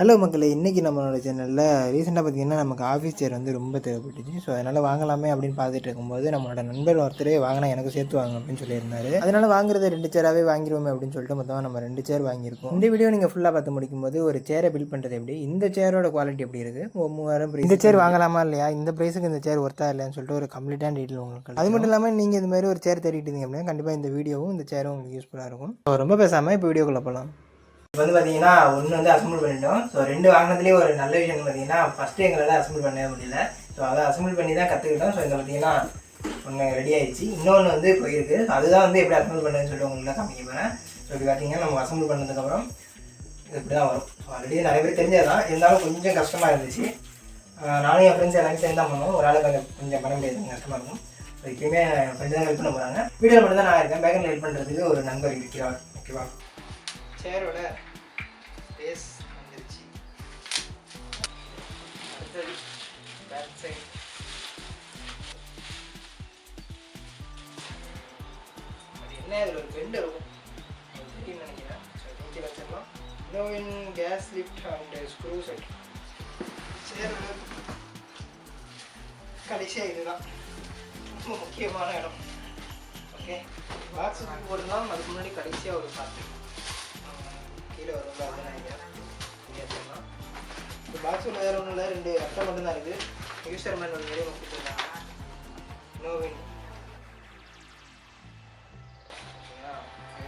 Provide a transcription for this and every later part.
Hello மக்களே இன்றைக்கி நம்மளோட சேனலில் ரீசெண்டாக பார்த்தீங்கன்னா நமக்கு ஆஃபீஸ் சேர் வந்து ரொம்ப தேவைப்பட்டுச்சு. ஸோ அதனால் வாங்கலாமே அப்படின்னு பார்த்துட்டு இருக்கும்போது நம்மளோட நண்பர் ஒருத்தரே வாங்கினா எனக்கு சேர்த்து வாங்க அப்படின்னு சொல்லியிருந்தாரு. அதனால் வாங்குறது ரெண்டு சேராகவே வாங்கிடுவோமே அப்படின்னு சொல்லிட்டு மொத்தமாக நம்ம ரெண்டு சேர் வாங்கியிருக்கோம். இந்த வீடியோ நீங்கள் ஃபுல்லாக பார்த்து முடிக்கும்போது ஒரு சேரை பில்ட் பண்ணுறது எப்படி? இந்த சேரோட குவாலிட்டி எப்படி இருக்குது மூவாயிரம். இந்த சேர் வாங்கலாமா இல்லையா? இந்த ப்ரைஸுக்கு இந்த சேர் ஒர்த்தா இல்லையான்னு சொல்லிட்டு ஒரு கம்ப்ளீட்டான டீட்டெயில் உங்களுக்கு அது மட்டும் இல்லாமல் நீங்கள் இந்த மாதிரி ஒரு சேர் தேடிட்டு இருந்தீங்க அப்படின்னா கண்டிப்பாக இந்த வீடியோவும் இந்த சேரும் உங்களுக்கு யூஸ்ஃபுல்லாக இருக்கும். ரொம்ப பேசாமல் இப்போ வீடியோக்குள்ளே போகலாம் இப்போ வந்து பார்த்தீங்கன்னா ஒன்று வந்து அசம்பிள் பண்ணிட்டோம். ஸோ ரெண்டு வாங்கினதுலேயே ஒரு நல்ல விஷயம் பார்த்தீங்கன்னா ஃபஸ்ட்டு எங்களால் அசம்பிள் பண்ணவே முடியல. ஸோ அதை அசம்பிள் பண்ணி தான் கற்றுக்கிட்டோம் ஸோ இந்த பார்த்தீங்கன்னா ஒன்று ரெடி ஆயிடுச்சு. இன்னொன்று வந்து போயிருக்கு. ஸோ அதுதான் வந்து எப்படி அசம்பிள் பண்ணுறதுன்னு சொல்லிட்டு உங்களுக்கு காமிக்க போகிறேன் ஸோ இப்படி பார்த்தீங்கன்னா நம்ம அசம்பிள் பண்ணதுக்கப்புறம் இது இப்படி தான் வரும். ஸோ ஆல்ரெடி நிறைய பேர் தெரிஞ்சதான் இருந்தாலும் கொஞ்சம் கஷ்டமாக இருந்துச்சு. நானும் என் ஃப்ரெண்ட்ஸ் எல்லாமே சேர்ந்து தான் பண்ணுவோம் ஒரு ஆளுக்கு கொஞ்சம் கொஞ்சம் பண்ண முடியாது. கஷ்டமாக இருக்கும். ஸோ இப்பயுமே ஃப்ரெண்டு தான் ஹெல்ப் பண்ண போகிறாங்க வீடியோவில் மட்டும் தான் நான் இருக்கேன். பேக்கில் ஹெல்ப் பண்ணுறதுக்கு ஒரு நண்பர் இருக்கிறார். ஓகேவா சேரோட பேஸ் வந்துருச்சு. அடுத்தது பேக் சைடு அது என்ன? இதில் ஒரு பெண்டு இருக்கும். நினைக்கிறேன்? ஸோ தூக்கி வச்சிடலாம் இன்னோவின் case lift and screw set சேர் கடைசியாக இதுதான். ரொம்ப முக்கியமான இடம். ஓகே பாக்ஸ் போடலாம். அதுக்கு முன்னாடி கடைசியாக ஒரு பார்த்து கீழே வரும்ல நான் இங்கே இங்கே இந்த பாக்ஸ் வேறு ஒன்றும் இல்லை ரெண்டு அட்டை மட்டும் தான் இருக்குது யூசர் மேன் ஒரு வெளியே கொடுத்துருக்காங்க நோவின்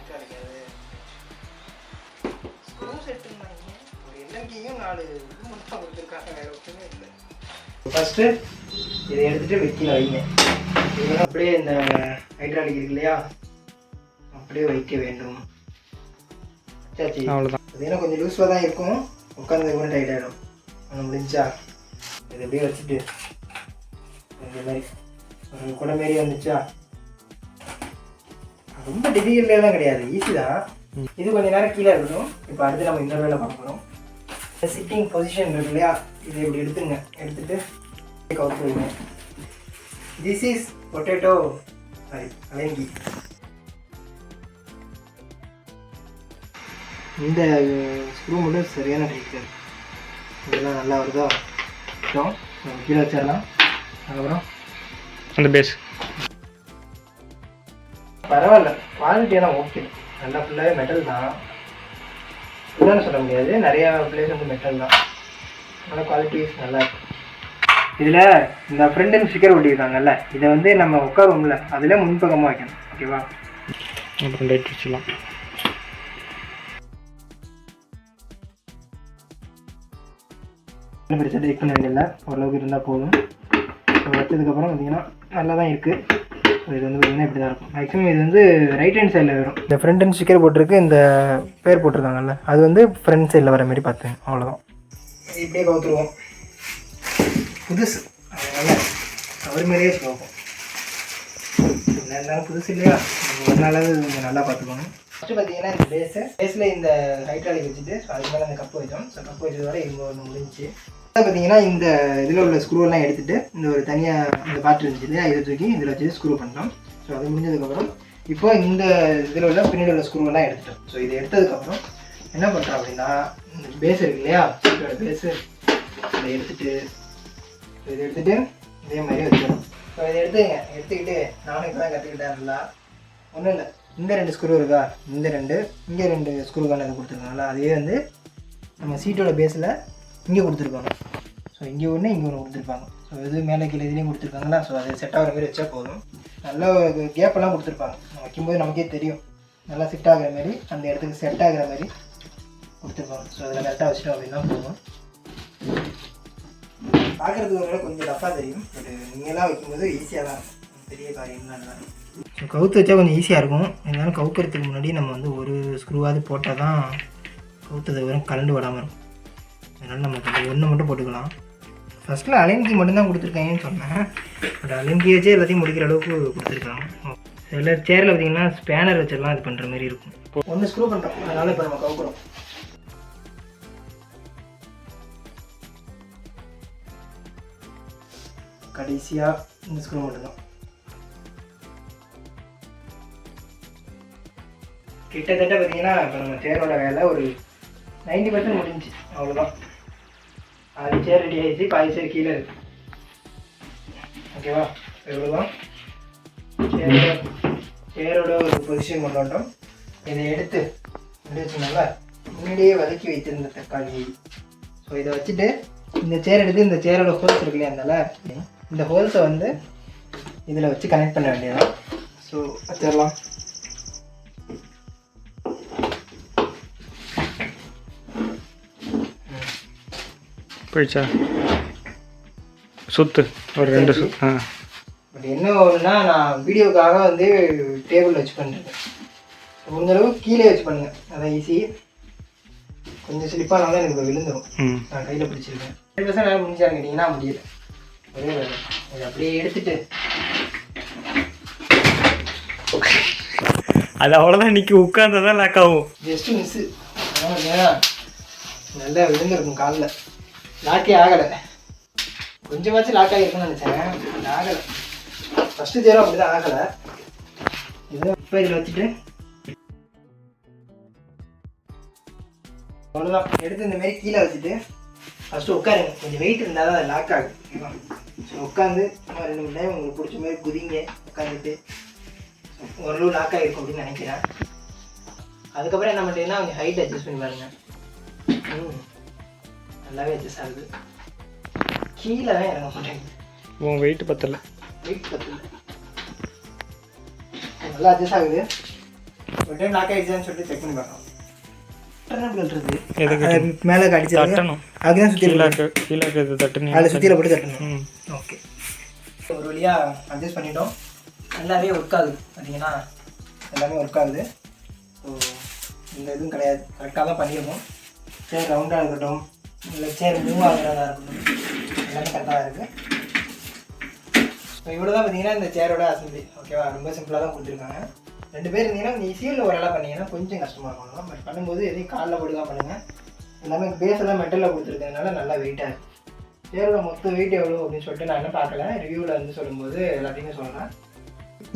கிடைக்காது ஸ்க்ரூ செட்டுன்னாங்க ஒரு எல்எம்டியும் நாலு இது மட்டும் கொடுத்துருக்காங்க வேறு ஒன்றுமே இல்லை ஃபஸ்ட்டு இதை எடுத்துகிட்டு வெக்கில வைங்க. இதெல்லாம் அப்படியே இந்த ஹைட்ராலிக் இருக்கு இல்லையா? அப்படியே வைக்க வேண்டும். சாச்சி அவ்வளோதான் பார்த்தீங்கன்னா கொஞ்சம் லூஸாக தான் இருக்கும். உட்காந்து கூட டைட் ஆகிடும் ஒன்று முடிஞ்சா இது அப்படியே வச்சுட்டு இந்த மாதிரி ஒரு குடை மாரி வந்துச்சா? ரொம்ப டிஃபிகல்ட்டெல்லாம் கிடையாது. ஈஸி தான். இது கொஞ்ச நேரம் கீழே இருக்கட்டும். இப்போ அடுத்து நம்ம இந்த வேலை பார்க்க போகிறோம் சிட்டிங் பொசிஷன் இருக்கு இல்லையா? இதை இப்படி எடுத்துங்க எடுத்துட்டு கவுத்து வைங்க. திஸ் இஸ் பொட்டேட்டோ சாரி அலங்கி. இந்த ஸ்க்ரூ மட்டும் சரியான டைட்டு இதெல்லாம் நல்லா வருதோ? அப்புறம் நம்ம கீழே வச்சிடலாம். அதுக்கப்புறம் அந்த பேஸ் பரவாயில்ல. குவாலிட்டி எல்லாம் ஓகே நல்லா ஃபுல்லாகவே மெட்டல் தான். ஃபுல்லான்னு சொல்ல முடியாது. நிறையா பிளேஸ் வந்து மெட்டல் தான். நல்லா குவாலிட்டி நல்லா இருக்கு. இதில் இந்த ஃப்ரெண்டுன்னு ஸ்டிக்கர் ஒட்டியிருக்காங்கல்ல இதை வந்து நம்ம உட்காருவோம்ல அதில் முன்பக்கமாக வைக்கணும். ஓகேவா அப்புறம் டைட் வச்சிடலாம். பெருசாக டைட் பண்ண வேண்டியதில்லை ஓரளவுக்கு இருந்தால் போதும். ஸோ வச்சதுக்கப்புறம் பார்த்தீங்கன்னா நல்லா தான் இருக்குது இது வந்து பார்த்தீங்கன்னா இப்படி தான் இருக்கும். மேக்ஸிமம் இது வந்து ரைட் ஹேண்ட் சைடில் வரும். இந்த ஃப்ரண்ட் ஹேண்ட் ஸ்டிக்கர் போட்டிருக்கு இந்த பேர் போட்டிருக்காங்கல்ல அது வந்து ஃப்ரண்ட் சைடில் வர மாதிரி பார்த்துங்க அவ்வளோதான் இப்படியே கவுத்துருவோம். புதுசு. அதனால அவர் மாதிரியே போகும் என்ன இருந்தாலும் புதுசு இல்லையா? ஒரு நாளாவது கொஞ்சம் நல்லா பார்த்துக்கணும். ஃபஸ்ட்டு பார்த்தீங்கன்னா இந்த பேஸு பேஸில் இந்த ஹைட்ராலிக் வச்சுட்டு ஸோ அதுக்கு மேலே அந்த கப்பு வச்சோம் ஸோ கப்பு வச்சது வரை இது ஒன்று முடிஞ்சு பார்த்தீங்கன்னா இந்த இதில் உள்ள ஸ்க்ரூவெல்லாம் எடுத்துகிட்டு இந்த ஒரு தனியாக இந்த பாட்டு இருந்துச்சு இல்லையா? இதை தூக்கி இதில் வச்சு ஸ்க்ரூ பண்ணோம் ஸோ அது முடிஞ்சதுக்கப்புறம் இப்போ இந்த இதில் உள்ள பின்னாடி உள்ள ஸ்க்ரூவெல்லாம் எடுத்துட்டோம். ஸோ இதை எடுத்ததுக்கப்புறம் என்ன பண்ணுறோம் அப்படின்னா இந்த பேஸ் இருக்கு இல்லையா? இதோட பேஸு இதை எடுத்துகிட்டு இதை எடுத்துகிட்டு இதே மாதிரி வச்சிடணும் ஸோ இதை எடுத்துங்க எடுத்துக்கிட்டு நானும் இப்போ தான் கற்றுக்கிட்டேன் நல்லா. ஒன்றும் இல்லை. இந்த ரெண்டு ஸ்க்ரூ இருக்கா? இந்த ரெண்டு இங்கே ரெண்டு ஸ்க்ரூக்கான இது கொடுத்துருக்காங்களா அதே வந்து நம்ம சீட்டோட பேஸில் இங்கே கொடுத்துருப்பாங்க ஸோ இங்கே ஒன்று இங்கே ஒன்று கொடுத்துருப்பாங்க ஸோ இது மேலே கீழே இதுலேயும் கொடுத்துருக்காங்களா ஸோ அது செட் ஆகிற மாதிரி வச்சா போதும். நல்ல கேப்பெல்லாம் கொடுத்துருப்பாங்க. நம்ம வைக்கும்போது நமக்கே தெரியும். நல்லா செட் ஆகிற மாதிரி அந்த இடத்துக்கு செட் ஆகிற மாதிரி கொடுத்துருப்பாங்க. ஸோ அதில் கரெக்டாக வச்சுட்டோம் அப்படின்னா போதும். பார்க்குறதுக்கு கொஞ்சம் டஃப்பாக தெரியும். பட் நீங்களாம் வைக்கும்போது ஈஸியாக தான் பெரிய காரியம்லாம் இல்லை. ஸோ கவுத்து வச்சா கொஞ்சம் ஈஸியாக இருக்கும். இருந்தாலும் கவுக்கிறதுக்கு முன்னாடி நம்ம வந்து ஒரு ஸ்க்ரூவாவது போட்டால் தான் கவுத்தது வரும் கலண்டு விடாமல் இருக்கும். அதனால் நம்ம ஒன்று மட்டும் போட்டுக்கலாம். ஃபஸ்ட்டில் அலைன்கி மட்டும்தான் கொடுத்துருக்காங்கன்னு சொன்னேன். பட் அலைன்கி வச்சே எல்லாத்தையும் முடிக்கிற அளவுக்கு கொடுத்துருக்காங்க சில சேரில் பார்த்தீங்கன்னா ஸ்பேனர் வச்செல்லாம் இது பண்ணுற மாதிரி இருக்கும். ஒன்று ஸ்க்ரூ பண்ணுறோம் அதனால் இப்போ நம்ம கவுக்குறோம். கடைசியாக இந்த ஸ்க்ரூ மட்டும்தான். கிட்டத்தட்ட பார்த்தீங்கன்னா இப்போ நம்ம சேரோட வேலை ஒரு நைன்டி பர்சன்ட் முடிஞ்சு அவ்வளோதான் அது சேர் ரெடி ஆகிடுச்சு பாதி சேர் கீழே இருக்கு. ஓகேவா? இவ்வளோதான் சேரோட சேரோட ஒரு பொசிஷன் கொண்டு வந்தோம் இதை எடுத்து இப்படி முன்னாடியே வதக்கி வைத்திருந்த தக்காளி. ஸோ இதை வச்சுட்டு இந்த சேர் எடுத்து இந்த சேரோட ஹோல்ஸ் இருக்கு இல்லையா அதனால இந்த ஹோல்ஸை வந்து இதில் வச்சு கனெக்ட் பண்ண வேண்டியதான் ஸோ வச்சிடலாம். போயிடுச்சா? சுத்து ஒரு ரெண்டு சு ஆ. பட் என்ன ஒன்றுனா நான் வீடியோக்காக வந்து டேபிள் வச்சு பண்ணிருக்கேன் முடிஞ்ச அளவு கீழே வச்சு பண்ணுங்க அதான் ஈஸி கொஞ்சம் ஸ்லிப்பானாலும் எனக்கு இப்ப விழுந்துடும் நான் கையில் பிடிச்சிருக்கேன். ரெண்டு பர்சன்ட் நேரம் முடிஞ்சான்னு கேட்டிங்கன்னா முடியல. ஒரே வேலை. இதை அப்படியே எடுத்துட்டு. அது அவ்வளோதான் இன்னைக்கு உட்காந்தா தான் லாக் ஆகும் ஜஸ்ட் மிஸ்ஸு நல்லா விழுந்திருக்கும் காலில். லாக்கே ஆகலை. கொஞ்சமாச்சும் லாக் ஆகிருக்குன்னு நினச்சேன். ஆகலை. ஃபஸ்ட்டு ஜேரோ அப்படி தான் ஆகலை. இதை இப்போ இதில் வச்சுட்டு. அவ்வளோதான் எடுத்து இந்த மாதிரி கீழே வச்சுட்டு ஃபஸ்ட்டு உட்காருங்க. கொஞ்சம் வெயிட் இருந்தால் தான் அது லாக் ஆகும். ஓகேவா? ஸோ உட்காந்து சும்மா ரெண்டு மணி நேரம் உங்களுக்கு பிடிச்ச மாதிரி குதிங்க. உட்காந்துட்டு ஓரளவு லாக் ஆகிருக்கும் அப்படின்னு நினைக்கிறேன். அதுக்கப்புறம் என்ன பண்ணுறீங்கன்னா கொஞ்சம் ஹைட் அட்ஜஸ்ட் பண்ணி பாருங்கள் ம். நல்லாவே அட்ஜஸ்ட் ஆகுது. கீழே தான் இறங்க மாட்டேங்குது. உன் வெயிட் பத்தல. வெயிட் பத்தல. நல்லா அட்ஜஸ்ட் ஆகுது. ஒரு டைம் லாக் ஆகிடுச்சான்னு சொல்லிட்டு செக் பண்ணி பார்க்கலாம். மேலே தட்டணும். அதுதான் சுற்றி கீழே இருக்கிறது அதில் சுற்றியில் போட்டு தட்டணும். ஓகே ஒரு வழியாக அட்ஜஸ்ட் பண்ணிட்டோம். நல்லாவே ஒர்க் ஆகுது. பார்த்தீங்கன்னா எல்லாமே ஒர்க் ஆகுது. ஸோ இந்த இதுவும் கிடையாது. கரெக்டாக தான் பண்ணியிருக்கோம். சேர் ரவுண்டாக இருக்கட்டும். இல்லை சேர் மூவ் ஆகிறதா இருக்கணும் எல்லாமே கரெக்டாக இருக்குது ஸோ இவ்வளோ தான் பார்த்தீங்கன்னா இந்த சேரோட அசம்பிளி ஓகேவா ரொம்ப சிம்பிளாக தான் கொடுத்துருக்காங்க. ரெண்டு பேர் இருந்தீங்கன்னா நீங்கள் சீலில் ஒரு வேலை பண்ணீங்கன்னா கொஞ்சம் கஷ்டமாக இருக்கும். பட் பண்ணும்போது எதையும் காலில் போட்டு தான் பண்ணுங்கள் எல்லாமே பேஸ் எல்லாம் மெட்டலில் கொடுத்துருக்கனால நல்லா வெயிட்டாக இருக்குது சேரோட மொத்த வெயிட் எவ்வளோ அப்படின்னு சொல்லிட்டு நான் என்ன பார்க்கல. ரிவ்யூவில் வந்து சொல்லும்போது எல்லாத்தையுமே சொல்கிறேன்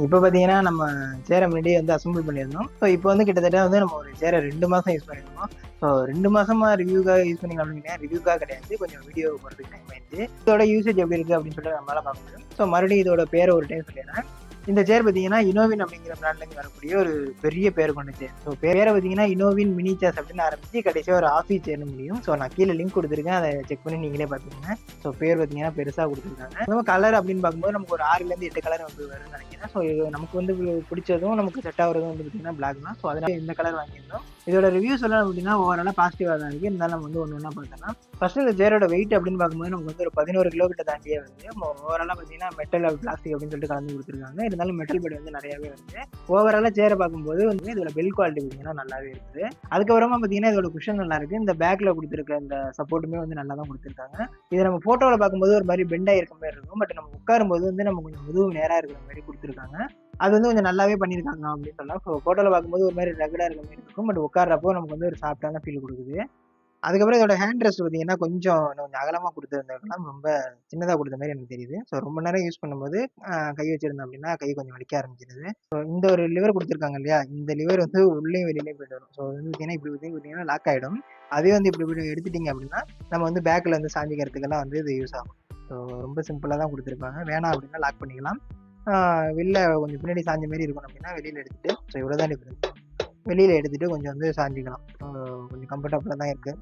இப்போ பார்த்தீங்கன்னா நம்ம சேரை முன்னாடி வந்து அசம்பிள் பண்ணியிருந்தோம். ஸோ இப்போ வந்து கிட்டத்தட்ட வந்து நம்ம ஒரு சேரை ரெண்டு மாதம் யூஸ் பண்ணியிருந்தோம் ஸோ ரெண்டு மாதமாக ரிவ்யூக்காக யூஸ் பண்ணி அப்படின்னா ரிவ்யூக்காக கிடையாது. கொஞ்சம் வீடியோ போகிறதுக்கு டைம் ஆயிடுச்சு. இதோட யூசேஜ் எப்படி இருக்குது அப்படின்னு சொல்லிட்டு நம்மளால பார்க்க முடியும். ஸோ மறுபடியும் இதோட பேரை ஒரு டைம் சொல்லிடுறேன். இந்த சேர் பார்த்தீங்கன்னா இனோவின் அப்படிங்கிற பிராண்ட்லேருந்து வரக்கூடிய ஒரு பெரிய பேர் கொண்ட சேர் ஸோ பேரை பார்த்தீங்கன்னா இனோவின் மினி சேர்ஸ் அப்படின்னு ஆரம்பிச்சு கடைசியாக ஒரு ஆஃபீஸ் சேர்னு முடியும். ஸோ நான் கீழே லிங்க் கொடுத்துருக்கேன். அதை செக் பண்ணி நீங்களே பார்த்துக்கோங்க. ஸோ பேர் பார்த்தீங்கன்னா பெருசாக கொடுத்துருக்காங்க. நம்ம கலர் அப்படின்னு பார்க்கும்போது நமக்கு ஒரு ஆறுலேருந்து எட்டு கலர் வந்து வரும்னு நினைக்கிறேன். ஸோ நமக்கு வந்து பிடிச்சதும் நமக்கு செட் ஆகுறதும் வந்து பார்த்தீங்கன்னா பிளாக் தான். ஸோ அதனால இந்த கலர் வாங்கியிருந்தோம். இதோட ரிவ்யூ சொல்லணும் அப்படின்னா ஓவராலாக பாசிட்டிவாக தான் இருக்குது இருந்தாலும் நம்ம வந்து ஒன்று ஒன்றா பார்த்தோம்னா ஃபர்ஸ்ட் இந்த சேரோட வெயிட் அப்படின்னு பார்க்கும்போது நமக்கு வந்து ஒரு பதினோரு கிலோ கிட்ட தாண்டியே வந்து ஓவராலாக பார்த்தீங்கன்னா மெட்டல் பிளாஸ்டிக் அப்படின்னு சொல்லிட்டு கலந்து கொடுத்துருக்காங்க. இருந்தாலும் மெட்டல் பெட் வந்து நிறையவே வந்து ஓவராலாக சேரை பார்க்கும்போது வந்து இதோட பெல் குவாலிட்டி பார்த்தீங்கன்னா நல்லாவே இருக்குது அதுக்கப்புறமா பார்த்தீங்கன்னா இதோட குஷன் நல்லா இருக்குது இந்த பேக்கில் கொடுத்துருக்க இந்த சப்போர்ட்டுமே வந்து நல்லா தான் கொடுத்துருக்காங்க. இது நம்ம ஃபோட்டோவில் பார்க்கும்போது ஒரு மாதிரி பெண்டாக இருக்க மாதிரி இருக்கும். பட் நம்ம உட்காரும்போது வந்து நம்ம கொஞ்சம் முதுகு நேராக இருக்கிற மாதிரி கொடுத்துருக்காங்க. அது வந்து கொஞ்சம் நல்லாவே பண்ணியிருக்காங்க அப்படின்னு சொல்லலாம். ஸோ ஃபோட்டோவில் பார்க்கும்போது ஒரு மாதிரி ரெகுலராக இருக்க மாதிரி இருக்கும். பட் உட்கார்றப்போ நமக்கு வந்து ஒரு சாஃப்டான ஃபீல் கொடுக்குது. அதுக்கப்புறம் இதோட ஹேண்ட் ரெஸ்ட் பார்த்தீங்கன்னா கொஞ்சம் இன்னும் கொஞ்சம் அகலமாக கொடுத்துருந்தாங்கன்னா ரொம்ப சின்னதாக கொடுத்த மாதிரி எனக்கு தெரியுது. ஸோ ரொம்ப நேரம் யூஸ் பண்ணும்போது கை வச்சிருந்தோம் அப்படின்னா கை கொஞ்சம் வலிக்க ஆரம்பிச்சிருது. ஸோ இந்த ஒரு லிவர் கொடுத்துருக்காங்க இல்லையா? இந்த லிவர் வந்து உள்ளேயும் வெளியிலையும் போயிட்டு வரும். ஸோ வந்து பார்த்தீங்கன்னா இப்படி பார்த்தீங்கன்னா லாக் ஆகிடும் அதே வந்து இப்படி இப்படி எடுத்துட்டீங்க அப்படின்னா நம்ம வந்து பேக்கில் வந்து சாஞ்சிக்கிறதுக்கெல்லாம் வந்து இது யூஸ் ஆகும். ஸோ ரொம்ப சிம்பிளாக தான் கொடுத்துருப்பாங்க வேணாம் அப்படின்னா லாக் பண்ணிக்கலாம். வெளில கொஞ்சம் பின்னாடி சாஞ்ச மாதிரி இருக்கணும் அப்படின்னா வெளியில் எடுத்துட்டு ஸோ இவ்வளோ தான் டிஃப்ரென்ஸ் வெளியில் எடுத்துட்டு கொஞ்சம் வந்து சாஞ்சிக்கலாம். கொஞ்சம் கம்ஃபர்டபுளாக தான் இருக்குது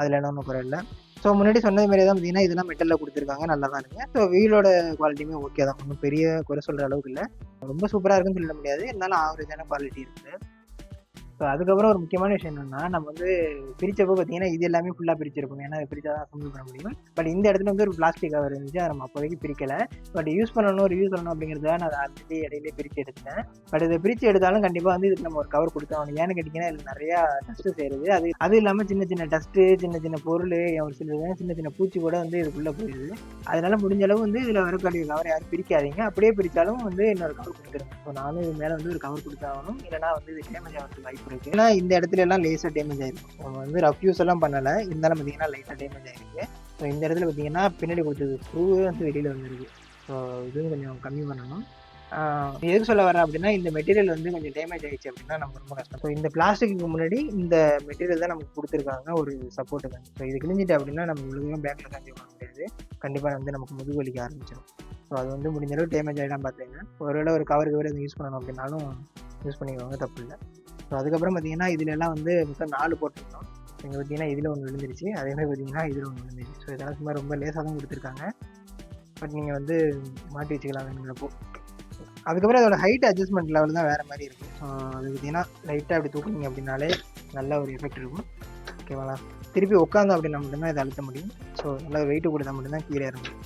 அதில் என்ன ஒன்றும் குறை இல்லை. ஸோ முன்னாடி சொன்னது மாதிரி தான் பார்த்தீங்கன்னா இதெல்லாம் மெட்டலில் கொடுத்துருக்காங்க. நல்லா தான் இருக்குது ஸோ வீலோட குவாலிட்டியுமே ஓகே தான். ஒன்றும் பெரிய குறை சொல்கிற அளவுக்கு இல்லை. ரொம்ப சூப்பராக இருக்குன்னு சொல்ல முடியாது. இருந்தாலும் ஆவரேஜான குவாலிட்டி இருக்குது ஸோ அதுக்கப்புறம் ஒரு முக்கியமான விஷயம் என்னென்னா நம்ம வந்து பிரித்தப்போ பார்த்தீங்கன்னா இது எல்லாமே ஃபுல்லாக பிரிச்சிருக்கும் ஏன்னா அதை பிரிச்சா தான் அசம்பிள் பண்ண முடியும். பட் இந்த இடத்துல வந்து ஒரு பிளாஸ்டிக் கவர் இருந்துச்சு அதை நம்ம அப்போதைக்கு பிரிக்கலை. பட் யூஸ் பண்ணணும் ஒரு யூஸ் பண்ணணும் அப்படிங்கிறத நான் அதை ஆல்ரெடி இடையிலே பிரித்து எடுத்தேன் பட் இதை பிரித்து எடுத்தாலும் கண்டிப்பாக வந்து இதுக்கு நம்ம ஒரு கவர் கொடுத்தாகணும் ஏன்னு கேட்டிங்கன்னா இதில் நிறையா டஸ்ட்டு சேருது. அது அது இல்லாமல் சின்ன சின்ன டஸ்ட்டு சின்ன சின்ன பொருள் ஒரு சில சின்ன சின்ன பூச்சி கூட வந்து இதுக்குள்ளே போயிடுது. அதனால முடிஞ்ச அளவு வந்து இதில் வரக்கூடிய கவர் யாரும் பிரிக்காதீங்க. அப்படியே பிரித்தாலும் வந்து இன்னொரு கவர் கொடுத்துருங்க. ஸோ நானும் இது மேலே வந்து ஒரு கவர் கொடுத்தாகணும். இல்லைனா வந்து இது டேமேஜ் ஆகிறதுக்கு வாய்ப்பு இருக்கு ஏன்னா இந்த இடத்துல எல்லாம் லேசாக டேமேஜ் ஆயிருக்கும் நம்ம வந்து ரஃப் யூஸ் எல்லாம் பண்ணலை. இருந்தாலும் பார்த்தீங்கன்னா லைட்டாக டேமேஜ் ஆயிருக்கு. ஸோ இந்த இடத்துல பார்த்தீங்கன்னா பின்னாடி கொடுத்தது ஸ்க்ரூவே வந்து வெளியில் வந்துருக்கு ஸோ இதுவும் கொஞ்சம் கம்மி பண்ணணும். எதுக்கு சொல்ல வரேன் அப்படின்னா இந்த மெட்டீரியல் வந்து கொஞ்சம் டேமேஜ் ஆயிடுச்சு அப்படின்னா நமக்கு ரொம்ப கஷ்டம். ஸோ இந்த பிளாஸ்டிக்கு முன்னாடி இந்த மெட்டீரியல் தான் நமக்கு கொடுத்துருக்காங்க ஒரு சப்போர்ட்டுக்கு ஸோ இது கிழிஞ்சிட்டு அப்படின்னா நம்ம முழுவதும் பேக்கில் காஞ்சி பண்ண முடியாது. கண்டிப்பாக வந்து நமக்கு முதுகு வலிக்க ஆரம்பிச்சிடும் ஸோ அது வந்து முடிஞ்ச அளவு டேமேஜ் ஆகிடாம பார்த்துங்க ஒருவேளை ஒரு கவர் கவர் எதுவும் யூஸ் பண்ணணும் அப்படின்னாலும் யூஸ் பண்ணிக்குவாங்க தப்பு இல்லை. ஸோ அதுக்கப்புறம் பார்த்தீங்கன்னா இதில் எல்லாம் வந்து மொத்தம் நாலு போட்டிருந்தோம். இங்கே பார்த்தீங்கன்னா இதில் ஒன்று விழுந்துருச்சு. அதே மாதிரி பார்த்தீங்கன்னா இதில் ஒன்று விழுந்துருச்சு. ஸோ இதெல்லாம் சும்மா ரொம்ப லேசாக தான் கொடுத்துருக்காங்க. பட் நீங்கள் வந்து மாட்டி வச்சுக்கலாம் வேணுங்கிறப்போ. அதுக்கப்புறம் அதோட ஹைட் அட்ஜஸ்ட்மெண்ட் லெவல் தான் வேறு மாதிரி இருக்கும். ஸோ அது பார்த்தீங்கன்னா லைட்டாக அப்படி தூக்குனீங்க அப்படின்னாலே நல்ல ஒரு எஃபெக்ட் இருக்கும். ஓகேவாங்களா திருப்பி உட்காந்து அப்படின்னா மட்டும்தான் இதை அழுத்த முடியும். ஸோ நல்லா வெயிட்டு கொடுத்தா மட்டும்தான் கீழே இருக்கும்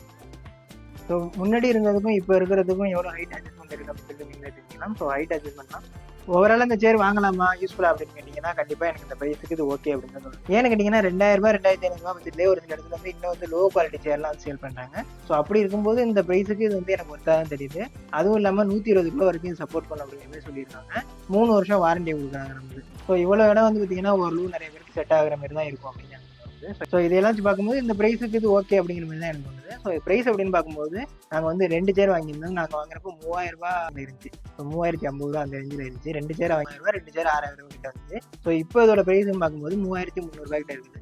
ஸோ முன்னாடி இருந்ததுக்கும் இப்போ இருக்கிறதுக்கும் எவ்வளோ ஹைட் அட்ஜஸ்ட்மெண்ட் இருக்குது அப்படின்னு சொல்லி நீங்களே தெரிஞ்சுக்கலாம் ஸோ ஹைட் அட்ஜஸ்ட்மெண்ட் தான். ஓவரால் இந்த சேர் வாங்கலாமா? யூஸ்ஃபுல்லாக அப்படின்னு கேட்டிங்கன்னா கண்டிப்பாக எனக்கு இந்த ப்ரைஸுக்கு இது ஓகே அப்படின்னு சொல்லணும் ஏன்னு கேட்டிங்கன்னா ரெண்டாயிரம் ரூபாய் ரெண்டாயிரத்தி ஐநூறுபா பட்ஜெட்லேயே ஒரு சில இடத்துல வந்து இன்னும் வந்து லோ குவாலிட்டி சேர்லாம் வந்து சேல் பண்றாங்க. ஸோ அப்படி இருக்கும்போது இந்த ப்ரைஸுக்கு இது வந்து எனக்கு ஒர்த்தாக தான் தெரியுது. அதுவும் இல்லாமல் நூற்றி இருபது கிலோ வரைக்கும் சப்போர்ட் பண்ண அப்படிங்கிற மாதிரி சொல்லியிருக்காங்க. மூணு வருஷம் வாரண்டி கொடுக்குறாங்க நமக்கு ஸோ இவ்வளோ இடம் வந்து பார்த்தீங்கன்னா ஓரளவு நிறைய பேருக்கு செட் ஆகுற மாதிரி தான் இருக்கும் அப்படின்னு தோணுது ஸோ இதெல்லாம் பார்க்கும்போது இந்த ப்ரைஸுக்கு இது ஓகே அப்படிங்கிற மாதிரி தான் எனக்கு தோணுது. ஸோ ப்ரைஸ் அப்படின்னு பார்க்கும்போது நாங்கள் வந்து ரெண்டு சேர் வாங்கியிருந்தோம். நாங்கள் வாங்குறப்போ மூவாயிரம் ரூபாய் இருந்துச்சு ஸோ மூவாயிரத்தி ஐம்பது ரூபா அந்த ரேஞ்சில் இருந்துச்சு. ரெண்டு சேர் ஆயிரம் ரூபா ரெண்டு சேர் ஆறாயிரம் ரூபா கிட்ட வந்துச்சு ஸோ இப்போ இதோட ப்ரைஸ்னு பார்க்கும்போது மூவாயிரத்தி முந்நூறுபா கிட்ட இருக்குது.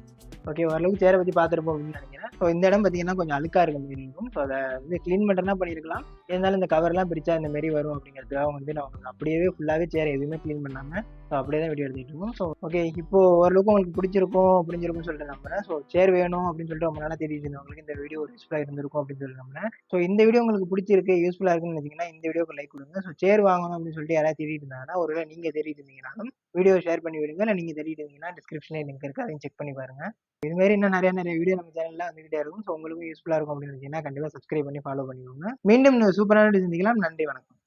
ஓகே ஓரளவுக்கு சேரை பற்றி பார்த்துருப்போம் அப்படின்னு நினைக்கிறேன். ஸோ இந்த இடம் பார்த்தீங்கன்னா கொஞ்சம் அழுக்காக இருக்க மாதிரி இருக்கும். ஸோ அதை வந்து க்ளீன் பண்ணுறதுனா பண்ணியிருக்கலாம். இருந்தாலும் இந்த கவர்லாம் பிரித்தா இந்த மாரி வரும் அப்படிங்கிறதுக்காக வந்து நான் அப்படியே ஃபுல்லாகவே சேர் எதுவுமே க்ளீன் பண்ணாமல் ஸோ அப்படியே தான் வீடியோ எடுத்துகிட்டு இருக்கோம் ஸோ ஓகே இப்போ ஓரளவுக்கு உங்களுக்கு பிடிச்சிருக்கும் புரிஞ்சிருக்கும்னு சொல்லிட்டு நம்புறேன். ஸோ சேர் வேணும் அப்படின்னு சொல்லிட்டு ரொம்ப நல்லா தெரியுது இருந்தவங்களுக்கு இந்த வீடியோ ஒரு யூஸ்ஃபுல்லாக இருந்திருக்கும் அப்படின்னு சொல்லி நம்புறேன். ஸோ இந்த வீடியோ உங்களுக்கு பிடிச்சிருக்கு யூஸ்ஃபுல்லாக இருக்குன்னு நினச்சிங்கன்னா இந்த வீடியோக்கு லைக் கொடுங்க. ஸோ சேர் வாங்கணும் அப்படின்னு சொல்லிட்டு யாராவது தேடிட்டு இருந்தாங்கன்னா ஒருவேளை நீங்கள் தேடிட்டு இருந்தீங்கனாலும் வீடியோ ஷேர் பண்ணி விடுங்க. இல்லை நீங்கள் தேடிட்டு இருந்தீங்கன்னா டிஸ்கிரிப்ஷனில் லிங்க் இருக்குது அதையும் செக் பண்ணி பாருங்க. இது மாதிரி இன்னும் நிறைய நிறைய வீடியோ நம்ம சேனலில் வந்துகிட்டே இருக்கும். ஸோ உங்களுக்கும் யூஸ்ஃபுல்லாக இருக்கும் அப்படின்னு நினைச்சிங்கன்னா கண்டிப்பாக சப்ஸ்கிரைப் பண்ணி ஃபாலோ பண்ணிக்கோங்க. மீண்டும் சூப்பரான வீடியோ சந்திக்கலாம். நன்றி வணக்கம்.